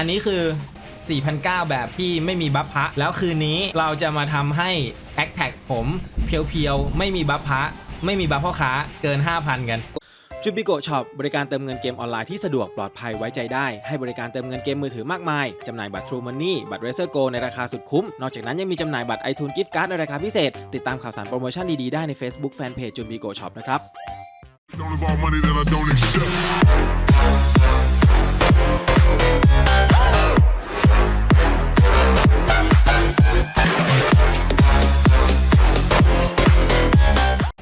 อันนี้คือ4,009แบบที่ไม่มีบัฟพะ แล้วคืนนี้เราจะมาทำให้แอคแท็กผมเพียวๆ ไม่มีบัฟพะ ไม่มีบัฟพ่อค้าเกิน 5,000 กันจูบิโกช็อปบริการเติมเงินเกมออนไลน์ที่สะดวกปลอดภัยไว้ใจได้ ให้บริการเติมเงินเกมมือถือมากมาย จำหน่ายบัตร True Money บัตร Razer Go ในราคาสุดคุ้ม นอกจากนั้นยังมีจำหน่ายบัตร iTunes Gift Card ในราคาพิเศษ ติดตามข่าวสารโปรโมชั่นดี ๆ ได้ใน Facebook Fanpage จูบิโกช็อปนะครับ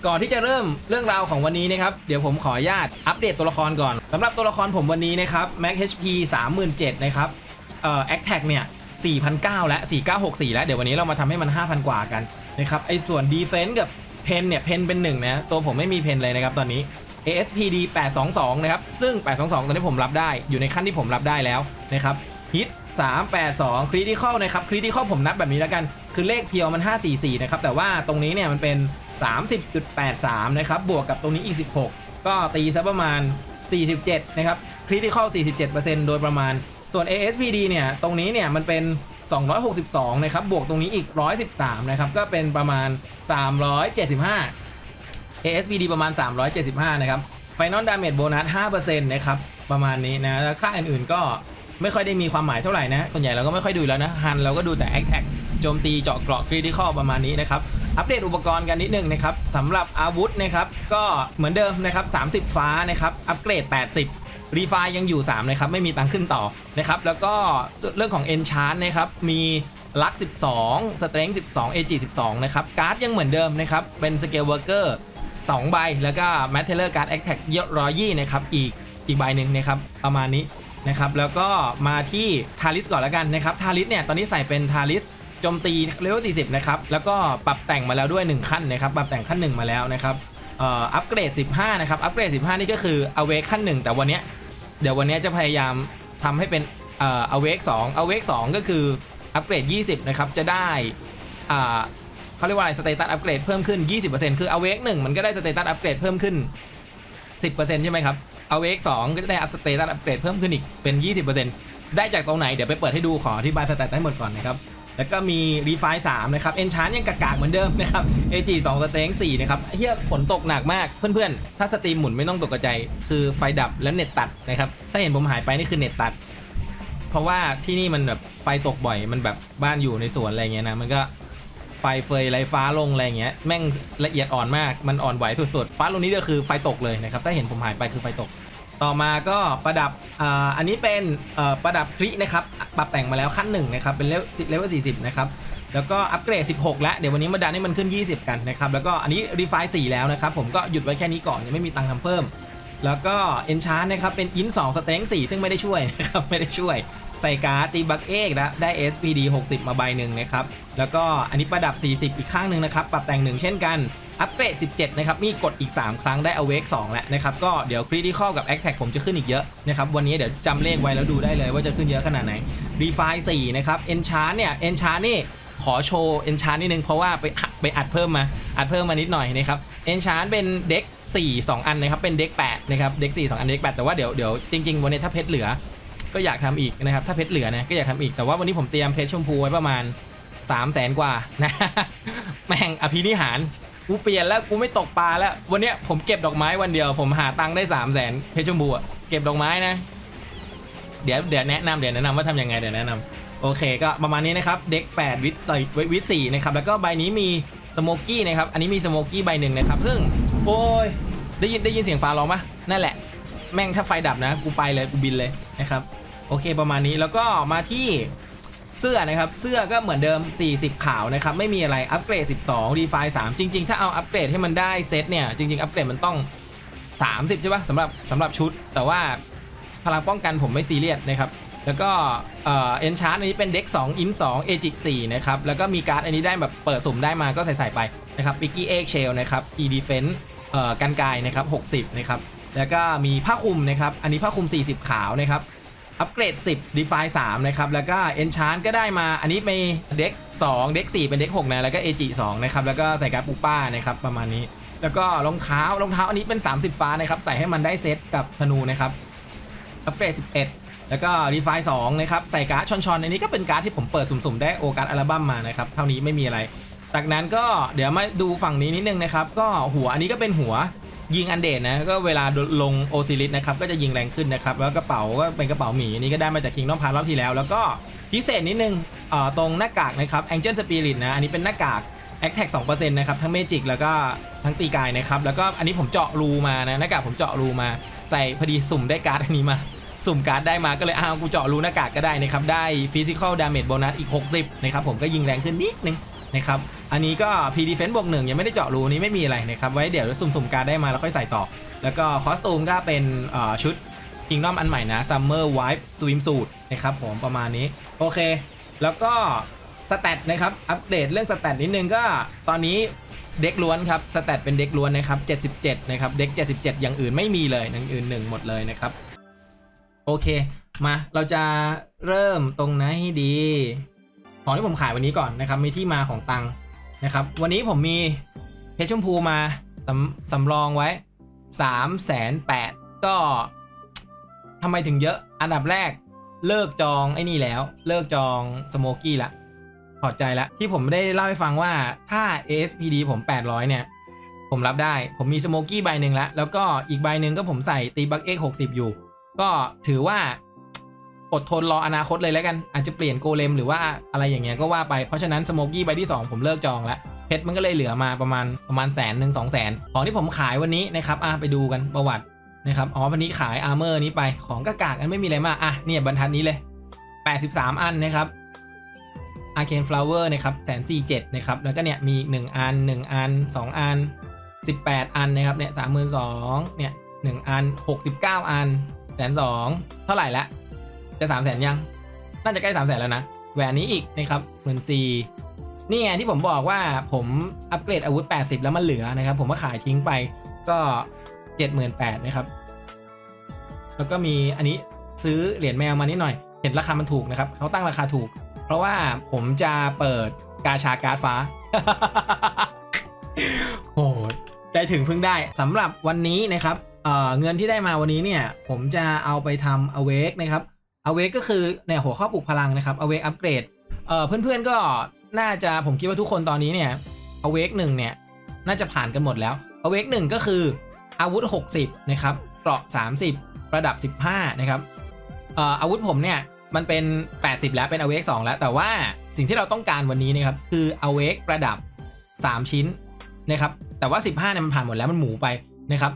ก่อนที่จะเริ่มเรื่องราวของวันนี้นะครับ เดี๋ยวผมขออนุญาตอัปเดตตัวละครก่อนสำหรับตัวละครผมวันนี้นะครับ Max HP 37,000นะครับเอ่อ a c t a c เนี่ย4,900และ4,964 แล้ว เดี๋ยววันนี้เรามาทำให้มัน 5,000 กว่ากันนะครับไอ้ส่วน Defense กับเพนเนี่ยเพนเป็นหนึ่งนะ ตัวผมไม่มีเพนเลยนะครับตอนนี้ ASPD 822 นะครับ ซึ่ง 822 ตอนนี้ผมรับได้ อยู่ในขั้นที่ผมรับได้แล้วนะครับ ฮิต 382 Critical นะครับ Critical ผมนับแบบนี้แล้วกัน คือเลขเพียวมัน 544 นะครับ แต่ว่าตรงนี้เนี่ยมันเป็น 30.83 นะครับ บวกกับตรงนี้อีก 16 ก็ตีซะประมาณ 47 นะครับ Critical 47%โดยประมาณ ส่วน ASPD เนี่ย ตรงนี้เนี่ยมันเป็น 262 นะครับ บวกตรงนี้อีก 113 นะครับ ก็เป็นประมาณ 375 ASPD ประมาณ 375 นะครับ Final Damage Bonus 5%นะครับ ประมาณนี้นะแล้วค่าอื่นๆก็ไม่ค่อยได้มีความหมายเท่าไหร่นะ ส่วนใหญ่เราก็ไม่ค่อยดูแล้วนะ ฮันเราก็ดูแต่ a c t a c โจมตีเจาะเกราะ Critical ประมาณนี้นะครับ อัปเดตอุปกรณ์กันนิดนึงนะครับสำหรับอาวุธนะครับก็เหมือนเดิมนะครับ 30 ฟ้านะครับ อัปเกรด 80รีไฟยังอยู่ 3 นะครับ ไม่มีตังขึ้นต่อนะครับ แล้วก็เรื่องของ Enchant นะครับ มีลัก 12 Strength 12 AG 12 นะครับ การ์ดยังเหมือนเดิมนะครับ เป็น Scale Worker 2 ใบ แล้วก็ m a t e r i a l Card Attack เยอะร้อยยี่นะครับอีกอีกใบหนึ่งนะครับประมาณนี้นะครับแล้วก็มาที่ทาริสก่อนแล้วกันนะครับทาริสเนี่ยตอนนี้ใส่เป็นทาริสโจมตีเลเวล40 นะครับ แล้วก็ปรับแต่งมาแล้วด้วย 1 ขั้นนะครับ ปรับแต่งขั้น 1 มาแล้วนะครับอัปเกรด 15 นะครับ อัปเกรด 15 นี่ก็คือ Awake ขั้น 1 แต่วันนี้เดี๋ยววันนี้จะพยายามทำให้เป็นเอ่อ Awake 2 Awake 2ก็คืออัปเกรด 20 นะครับ จะได้อ่า เขาเรียกว่าอะไรสเตตัสอัปเกรดเพิ่มขึ้น 20%คือ Awake 1มันก็ได้สเตตัสอัปเกรดเพิ่มขึ้น 10%ใช่ไหมครับ Awake 2ก็จะได้อัปสเตตัสอัปเกรดเพิ่มขึ้นอีกเป็น 20%ได้จากตรงไหนเดี๋ยวไปเปิดให้ดูขออธิบายสเตตัสให้หมดก่อนนะครับแล้วก็มี Refine 3นะครับ Enchant ยังกากๆเหมือนเดิมนะครับ AG 2สองสเต็ง4นะครับเฮียฝนตกหนักมากเพื่อนๆ ถ้าสตรีมหมุนไม่ต้องตกใจคือไฟดับแล้วเน็ตตัดนะครับ ถ้าเห็นผมหายไปนี่คือเน็ตตัด เพราะว่าที่นี่มันแบบไฟตกบ่อยมันแบบบ้านอยู่ในสวนอะไรเงี้ยนะมันก็ ไฟเฟยไรฟ้าลงอะไรเงี้ยแม่งละเอียดอ่อนมากมันอ่อนไหวสุดๆฟ้าลงนี้ก็คือไฟตกเลยนะครับถ้าเห็นผมหายไปคือไฟตก ต่อมาก็ประดับอ่าอันนี้เป็นเอ่อประดับครินะครับปรับแต่งมาแล้วขั้นหนึ่งนะครับเป็นเลเวลเลเวล40นะครับแล้วก็อัปเกรด 16 แล้ว เดี๋ยววันนี้มาดันให้มันขึ้น 20 กันนะครับ แล้วก็อันนี้รีไฟ4แล้วนะครับ ผมก็หยุดไว้แค่นี้ก่อนยังไม่มีตังค์ทำเพิ่ม แล้วก็ Enchant นะครับ เป็นอิน2สเต็ง4ซึ่งไม่ได้ช่วยนะครับ ไม่ได้ช่วย ใส่การ์ดตีบักเอกนะได้ SPD 60 มาใบหนึ่งนะครับ แล้วก็อันนี้ประดับ 40 อีกข้างหนึ่งนะครับ ปรับแต่งหนึ่งเช่นกันอัปเกรด 17 นะครับ มีกดอีก 3 ครั้งได้ Awake 2 แล้วนะครับ ก็เดี๋ยว Critical กับ Attack ผมจะขึ้นอีกเยอะนะครับ วันนี้เดี๋ยวจำเลขไว้แล้วดูได้เลยว่าจะขึ้นเยอะขนาดไหน Refine 4 นะครับ Enchant เนี่ย Enchant นี่ขอโชว์ Enchant นิดนึง เพราะว่าไปไปอัดเพิ่มมา อัดเพิ่มมานิดหน่อยนะครับ Enchant เป็นเด็ก 4 2 อันนะครับ เป็นเด็ก 8 นะครับ เด็ก 4 2 อัน เด็ก 8 แต่ว่าเดี๋ยวเดี๋ยวจริงๆวันนี้ถ้าเพชรเหลือ ก็อยากทำอีกนะครับ ถ้าเพชรเหลือนะก็อยากทำอีกแต่ว่าวันนี้ผมเตรียมเพชรชมพูไว้ประมาณ3 0 0แสนกว่านะแม่งอภินิหารกูเปลี่ยนแล้วกูไม่ตกปลาแล้ว วันเนี้ยผมเก็บดอกไม้วันเดียว ผมหาตังค์ได้3 0 0แสนเพชรชมพูอะเก็บดอกไม้นะ เดี๋ยวเดี๋ยวแนะนำเดี๋ยวแนะนำว่าทำยังไงเดี๋ยวแนะนำโอเค ก็ประมาณนี้นะครับเด็ก8วิทใส่วิทสี่นะครับแล้วก็ใบนี้มีสโมกี้นะครับอันนี้มีสโมกี้ใบหนึ่งนะครับซึ่งโอ้ยได้ยินได้ยินเสียงฟ้าร้องปะนั่นแหละ แม่งถ้าไฟดับนะ กูไปเลยกูบินเลยนะครับ โอเคประมาณนี้แล้วก็มาที่เสื้อนะครับ เสื้อก็เหมือนเดิม 40 ขาวนะครับ ไม่มีอะไรอัปเกรด 12รีไฟ3จริง ๆ ถ้าเอาอัปเกรดให้มันได้เซตเนี่ย จริง ๆ อัปเกรดมันต้อง 30 ใช่ปะสำหรับสำหรับชุด แต่ว่าพลังป้องกันผมไม่ซีเรียสนะครับ แล้วก็เอ่อเอนชาร์อันนี้เป็นเด็ก2อิน2เอจิก4นะครับ แล้วก็มีการ์ดอันนี้ได้แบบเปิดสุ่มได้มาก็ใส่ใส่ไปนะครับปิกกี้เอ็กเชลนะครับ e defense เอ่อกันกายนะครับ60นะครับแล้วก็มีผ้าคลุมนะครับอันนี้ผ้าคลุม 40 ขาวนะครับ อัปเกรด 10 d e f i 3 นะครับ แล้วก็ Enchant ก็ได้มา อันนี้มีเด็ก 2 เด็ก 4 เป็นเด็ก 6 นะ แล้วก็ AG 2 นะครับ แล้วก็ใส่การ์ดปูป้านะครับ ประมาณนี้ แล้วก็รองเท้ารองเท้าอันนี้เป็น 30 ฟ้านะครับ ใส่ให้มันได้เซตกับธนูนะครับ อัปเกรด 11 แล้วก็รีไฟสองนะครับ ใส่การ์ดชอนๆอันนี้ก็เป็นการ์ดที่ผมเปิดสุ่มๆ ได้โอการ์ดอัลบั้มมานะครับ เท่านี้ไม่มีอะไร จากนั้นก็เดี๋ยวมาดูฝั่งนี้นิดนึงนะครับ ก็หัวอันนี้ก็เป็นหัว ยิงอันเดดนะก็เวลาลงโอซิลิสนะครับก็จะยิงแรงขึ้นนะครับแล้วกระเป๋าก็เป็นกระเป๋าหมีอันนี้ก็ได้มาจากคิง d อ m พาร์รอบที่แล้ว แล้วก็พิเศษนิดนึงเอ่อตรงหน้ากากนะครับ Angel Spirit นะอันนี้เป็นหน้ากาก a c t a c 2%นต์นะครับทั้งเมจิกแล้วก็ทั้งตีกายนะครับแล้วก็อันนี้ผมเจาะรูมานะหน้ากากผมเจาะรูมาใส่พอดีสุ่มได้การ์ดอันนี้มาสุ่มการ์ดได้มาก็เลยอ้าวกูเจาะรูหน้ากากก็ได้นะครับได้ Physical Damage Bonus อีก 60นะครับผมก็ยิงแรงขึ้นนิดนึงนะครับ อันนี้ก็ P Defense บวกหนึ่งยังไม่ได้เจาะรูนี้ไม่มีอะไรนะครับ ไว้เดี๋ยวสุ่มๆการได้มาแล้วค่อยใส่ต่อ แล้วก็คอสตูมก็เป็นชุด Kingdom อันใหม่นะ Summer Wipe Swimsuit นะครับผมประมาณนี้ โอเค แล้วก็สแตทนะครับ อัปเดตเรื่องสแตทนิดนึงก็ตอนนี้เด็กล้วนครับสแตทเป็นเด็กล้วนนะครับ 77 นะครับ เด็ก 77 อย่างอื่นไม่มีเลยอย่างอื่นหนึ่งหมดเลยนะครับ โอเค มาเราจะเริ่มตรงไหนดี ของที่ผมขายวันนี้ก่อนนะครับ มีที่มาของตังค์ นะครับ วันนี้ผมมีเพชรชมพูมาสำสำรองไว้3 8 0 0 0ก็ทำไมถึงเยอะอันดับแรกเลิกจองไอ้นี่แล้ว เลิกจองสโมกี้ละพอใจละที่ผมได้เล่าให้ฟังว่าถ้า ASPD ผม 800 เนี่ย ผมรับได้ผมมีสโมกี้ใบหนึ่งแล้วแล้วก็อีกใบหนึ่งก็ผมใส่ตีบักเอ็กหกสิบอยู่ ก็ถือว่า อดทนรออนาคตเลยแล้วกัน อาจจะเปลี่ยนโกเลมหรือว่าอะไรอย่างเงี้ยก็ว่าไป เพราะฉะนั้นสโมกี้ใบที่ 2 ผมเลิกจองแล้วเพชรมันก็เลยเหลือมาประมาณประมาณแสนหนึ่งสองแสนของที่ผมขายวันนี้นะครับอะไปดูกันประวัตินะครับอ๋อวันนี้ขายอาร์เมอร์นี้ไปของกากากันไม่มีอะไรมากอะเนี่ยบรรทัดนี้เลย 83 อันนะครับอาร์เคนฟลาวเวอร์นะครับแสนสี่เจ็ดนะครับแล้วก็เนี่ยมี 1 อัน 1 อัน 2 อัน 18 อันนะครับเนี่ยสามหมื่นสองเนี่ยหนึ่งอัน 69 อันแสนสองเท่าไหร่ละ จะสามแสนยัง น่าจะใกล้สามแสนแล้วนะ แหวนนี้อีกนะครับหมื่นสี่นี่ไงที่ผมบอกว่าผมอัปเกรดอาวุธ 80 แล้วมันเหลือนะครับ ผมก็ขายทิ้งไปก็ 78,000นะครับ แล้วก็มีอันนี้ซื้อเหรียญแมวมานิดหน่อย เห็นราคามันถูกนะครับเขาตั้งราคาถูก เพราะว่าผมจะเปิดกาชาการ์ดฟ้าโหใจถึงเพิ่งได้สำหรับวันนี้นะครับเเงินที่ได้มาวันนี้เนี่ย ผมจะเอาไปทำ awake นะครับ awake ก็คือเนี่ยหัวข้อปลุกพลังนะครับ awake อัปเกรดเอ่อเพื่อนๆก็น่าจะผมคิดว่าทุกคนตอนนี้เนี่ย awake หนึ่งเนี่ยน่าจะผ่านกันหมดแล้ว awake หนึ่งก็คืออาวุธ 60นะครับเกราะ 30 ประดับ 15นะครับเอ่ออาวุธผมเนี่ยมันเป็น 80 แล้วเป็น awake 2แล้ว แต่ว่าสิ่งที่เราต้องการวันนี้นะครับคือ awake ประดับ 3 ชิ้นนะครับแต่ว่า 15เนี่ยมันผ่านหมดแล้วมันหมูไปนะครับ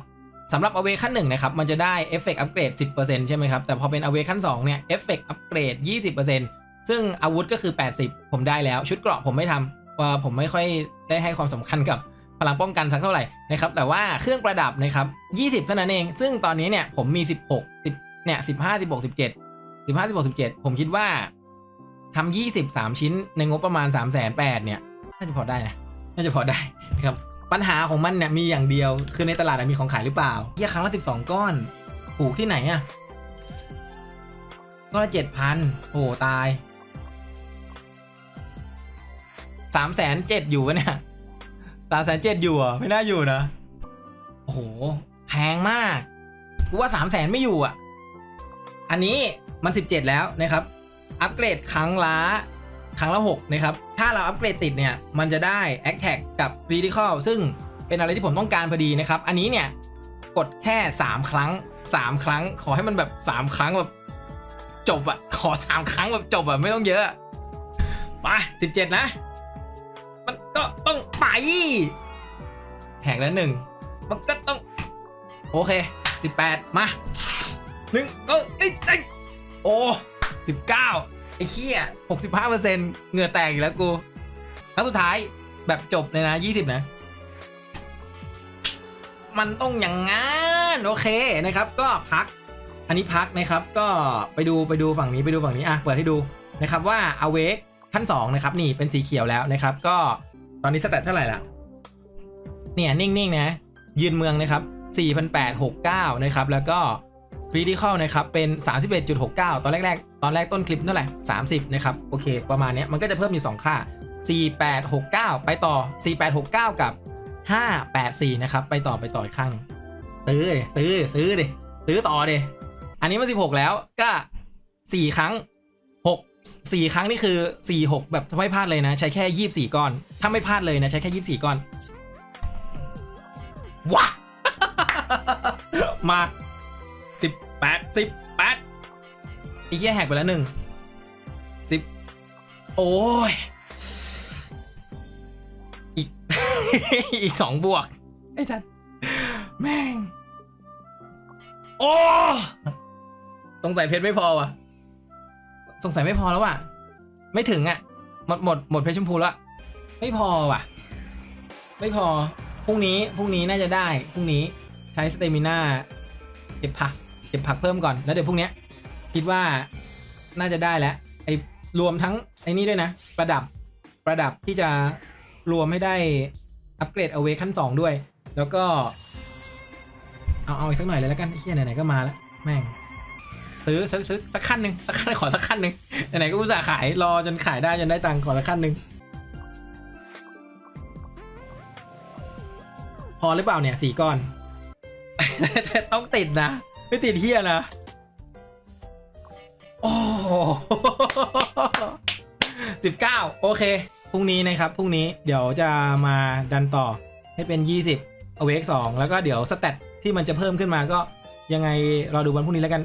สำหรับ awake ขั้นหนึ่งนะครับ มันจะได้เอฟเฟกต์อัปเกรด 10%ใช่ไหมครับ แต่พอเป็น awake ขั้น2เนี่ยเอฟเฟกต์อัปเกรด 20%ซึ่งอาวุธก็คือ 80 ผมได้แล้ว ชุดเกราะผมไม่ทำว่าผมไม่ค่อยได้ให้ความสำคัญกับพลังป้องกันสักเท่าไหร่นะครับ แต่ว่าเครื่องประดับนะครับ 20 เท่านั้นเอง ซึ่งตอนนี้เนี่ยผมมี 16 10เนี่ย15 16 17 15 16 17 ผมคิดว่าทำ23 ชิ้นในงบประมาณ 3 8 0 0 0เนี่ยน่าจะพอได้นะ น่าจะพอได้นะครับ ปัญหาของมันเนี่ยมีอย่างเดียวคือในตลาดมีของขายหรือเปล่าเฮียครั้งละ12ก้อนปลูกที่ไหนอะก้อนละ7,000โอ้ตายสามแสนเจ็ดอยู่ปะเนี่ยสามแสนเจ็ดอยู่อะไม่น่าอยู่นะโอ้โหแพงมากกูว่าสามแสนไม่อยู่อะ อันนี้มัน17แล้วนะครับ อัปเกรดครั้งละ ครั้งละ6นะครับ ถ้าเราอัปเกรดติดเนี่ยมันจะได้ a c t a c กับ Critical ซึ่งเป็นอะไรที่ผมต้องการพอดีนะครับ อันนี้เนี่ยกดแค่ 3 ครั้ง 3 ครั้ง ขอให้มันแบบ 3 ครั้งแบบจบอะขอ 3 ครั้งแบบจบอะไม่ต้องเยอะไป17 นะ มันก็ต้องไปแหกแล้วหนึ่งมันก็ต้อง โอเค 18 มาหนึ่งก็อ้ยเอ้ยโอ้สิบเก้า ไอ้เหี้ยหกสิบห้าเปอร์เซ็นต์เหงื่อแตกอีกแล้วกูครั้งสุดท้ายแบบจบเลยนะยี่สิบนะ มันต้องอย่างงั้นโอเคนะครับ ก็พัก อันนี้พักนะครับ ก็ไปดูไปดูฝั่งนี้ไปดูฝั่งนี้อะเปิดให้ดูนะครับว่า awake ขั้น2นะครับ นี่เป็นสีเขียวแล้วนะครับ ก็ตอนนี้สแตทเท่าไหร่ละเนี่ยนิ่งๆนะยืนเมืองนะครับ4,869 นะครับ แล้วก็ critical นะครับ เป็น 31.69 ตอนแรกๆ ตอนแรกต้นคลิปเท่าไหร่ 30 นะครับ โอเค ประมาณนี้มันก็จะเพิ่มอยู่2ค่า 4869 ไปต่อ 4869 กับ 584 นะครับ ไปต่อไปต่ออีกข้างนึงซื้อซื้อซื้อดิซื้อต่อดิอันนี้มัน 16 แล้วก็สี่ครั้งหกสี่ครั้งนี่คือสี่หกแบบไม่พลาดเลยนะ ใช้แค่ยี่สิบสี่ก้อน ถ้าไม่พลาดเลยนะ ใช้แค่ยี่สิบสี่ก้อนว้ามา แปดสิบแปดไอ้เหี้ยแหกไปแล้วหนึ่งสิบโอ้ย อีก อีกสองบวก ไอ้จัดแม่ง โอ้สงสัยเพชรไม่พอว่ะ สงสัยไม่พอแล้วว่ะ ไม่ถึงอะ หมดหมดหมดเพชรชมพูแล้วไม่พอว่ะ ไม่พอ พรุ่งนี้ พรุ่งนี้น่าจะได้ พรุ่งนี้ใช้สเตมิน่าเก็บผัก เก็บผักเพิ่มก่อนแล้วเดี๋ยวพรุ่งนี้คิดว่าน่าจะได้แล้วไอ้รวมทั้งไอ้นี่ด้วยนะ ประดับประดับที่จะรวมให้ได้อัปเกรดเอาเวขั้นสองด้วย แล้วก็ เอาเอาอีกสักหน่อยเลยแล้วกันไอ้เฮียไหนๆก็มาแล้วแม่งซื้อซื้อซื้อสักขั้นหนึ่งสักขั้นขอสักขั้นหนึ่งไหนๆก็อุตส่าห์ขายรอจนขายได้จนได้ตังค์ขอสักขั้นหนึ่งพอหรือเปล่าเนี่ยสี่ก้อนจะต้องติดนะ ไม่ติดเฮียนะ โอ้สิบเก้าโอเค พรุ่งนี้นะครับ พรุ่งนี้เดี๋ยวจะมาดันต่อให้เป็น 20เอาเวกสองแล้วก็เดี๋ยวสเตตที่มันจะเพิ่มขึ้นมาก็ยังไงรอดูวันพรุ่งนี้แล้วกัน